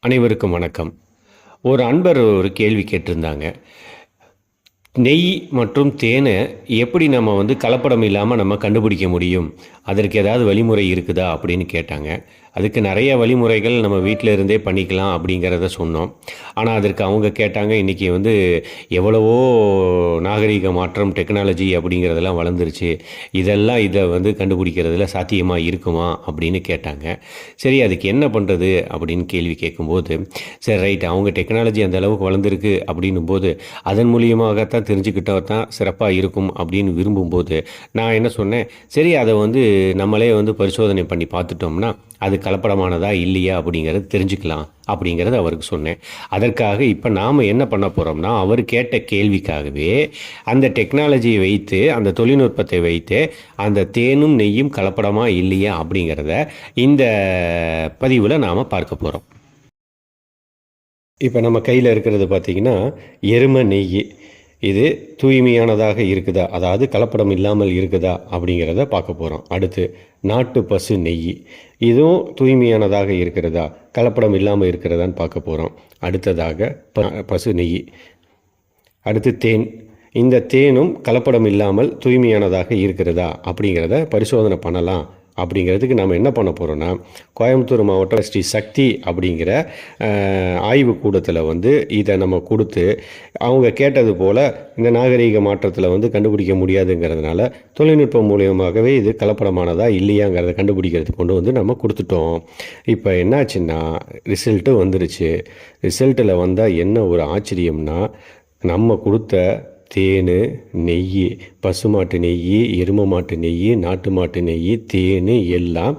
அனைவருக்கும் வணக்கம். ஒரு அன்பர் ஒரு கேள்வி கேட்டிருந்தாங்க. நெய் மற்றும் தேனை எப்படி நம்ம வந்து கலப்படம் இல்லாமல் நம்ம கண்டுபிடிக்க முடியும்? அதற்கு ஏதாவது வழிமுறை இருக்குதா? அப்படின்னு கேட்டாங்க. அதுக்கு நிறைய வழிமுறைகள் நம்ம வீட்டில் இருந்தே பண்ணிக்கலாம் அப்படிங்கிறத சொன்னோம். ஆனால் அதற்கு அவங்க கேட்டாங்க இன்றைக்கி வந்து எவ்வளவோ நாகரிக மாற்றம் டெக்னாலஜி அப்படிங்கிறதெல்லாம் வளர்ந்துருச்சு. இதெல்லாம் இதை வந்து கண்டுபிடிக்கிறதுல சாத்தியமாக இருக்குமா அப்படின்னு கேட்டாங்க. சரி அதுக்கு என்ன பண்ணுறது அப்படின்னு கேள்வி கேட்கும்போது சரி ரைட் அவங்க டெக்னாலஜி அந்த அளவுக்கு வளர்ந்துருக்கு அப்படின்னும் போது அதன் மூலியமாகத்தான் தெரிஞ்சுக்கிட்டா தான் சிறப்பாக இருக்கும் அப்படின்னு விரும்பும்போது நான் என்ன சொன்னேன் சரி அதை வந்து நம்மளே வந்து பரிசோதனை பண்ணி பார்த்துட்டோம்னா அதுக்கு கலப்படமானதா இல்லையா அப்படிங்கிறத தெரிஞ்சுக்கலாம் அப்படிங்கிறத அவருக்கு சொன்னேன். அதற்காக இப்போ நாம் என்ன பண்ண போகிறோம்னா அவர் கேட்ட கேள்விக்காகவே அந்த டெக்னாலஜியை வைத்து அந்த தொழில்நுட்பத்தை வைத்து அந்த தேனும் நெய்யும் கலப்படமாக இல்லையா அப்படிங்கிறத இந்த பதிவில் நாம் பார்க்க போகிறோம் இப்போ நம்ம கையில் இருக்கிறது பார்த்திங்கன்னா எருமை நெய். இது தூய்மையானதாக இருக்குதா? அதாவது கலப்படம் இல்லாமல் இருக்குதா? அப்படிங்கிறத பார்க்க போகிறோம் அடுத்து நாட்டு பசு நெய். இதுவும் தூய்மையானதாக இருக்கிறதா? கலப்படம் இல்லாமல் இருக்கிறதான்னு பார்க்க போகிறோம் அடுத்ததாக ப பசு நெய். அடுத்து தேன். இந்த தேனும் கலப்படம் இல்லாமல் தூய்மையானதாக இருக்கிறதா? அப்படிங்கிறத பரிசோதனை பண்ணலாம். அப்படிங்கிறதுக்கு நம்ம என்ன பண்ண போகிறோன்னா கோயம்புத்தூர் மாவட்டம் ஸ்ரீ சக்தி அப்படிங்கிற ஆய்வு கூடத்தில் வந்து இதை நம்ம கொடுத்து அவங்க கேட்டது போல் இந்த நாகரீக மாற்றத்தில் வந்து கண்டுபிடிக்க முடியாதுங்கிறதுனால தொழில்நுட்பம் மூலியமாகவே இது கலப்படமானதா இல்லையாங்கிறத கண்டுபிடிக்கிறதுக்கு கொண்டு வந்து நம்ம கொடுத்துட்டோம். இப்போ என்னாச்சுன்னா ரிசல்ட்டு வந்துருச்சு. ரிசல்ட்டில் வந்தால் என்ன ஒரு ஆச்சரியம்னா நம்ம கொடுத்த தேன் நெய் பசுமாட்டு நெய் எரும மாட்டு நெய் நாட்டு மாட்டு நெய் தேன் எல்லாம்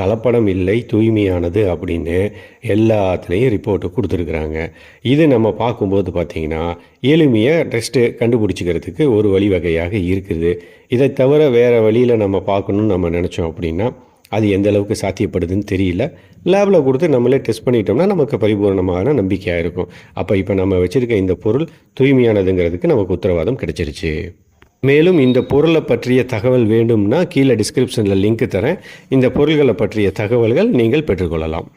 கலப்படம் இல்லை தூய்மையானது அப்படின்னு எல்லாத்துலேயும் ரிப்போர்ட்டு கொடுத்துருக்குறாங்க. இது நம்ம பார்க்கும்போது பார்த்திங்கன்னா எளிமையாக டெஸ்ட்டு கண்டுபிடிச்சிக்கிறதுக்கு ஒரு வழிவகையாக இருக்குது. இதை தவிர வேறு வழியில் நம்ம பார்க்கணுன்னு நம்ம நினச்சோம் அப்படின்னா அது எந்த அளவுக்கு சாத்தியப்படுதுன்னு தெரியல. லேபில் கொடுத்து நம்மளே டெஸ்ட் பண்ணிட்டோம்னா நமக்கு பரிபூர்ணமான நம்பிக்கையாக இருக்கும் அப்போ இப்போ நம்ம வச்சுருக்க இந்த பொருள் தூய்மையானதுங்கிறதுக்கு நமக்கு உத்தரவாதம் கிடைச்சிருச்சு. மேலும் இந்த பொருளை பற்றிய தகவல் வேண்டும்னா கீழே டிஸ்கிரிப்ஷனில் லிங்க் தரேன். இந்த பொருள்களை பற்றிய தகவல்கள் நீங்கள் பெற்றுக்கொள்ளலாம்.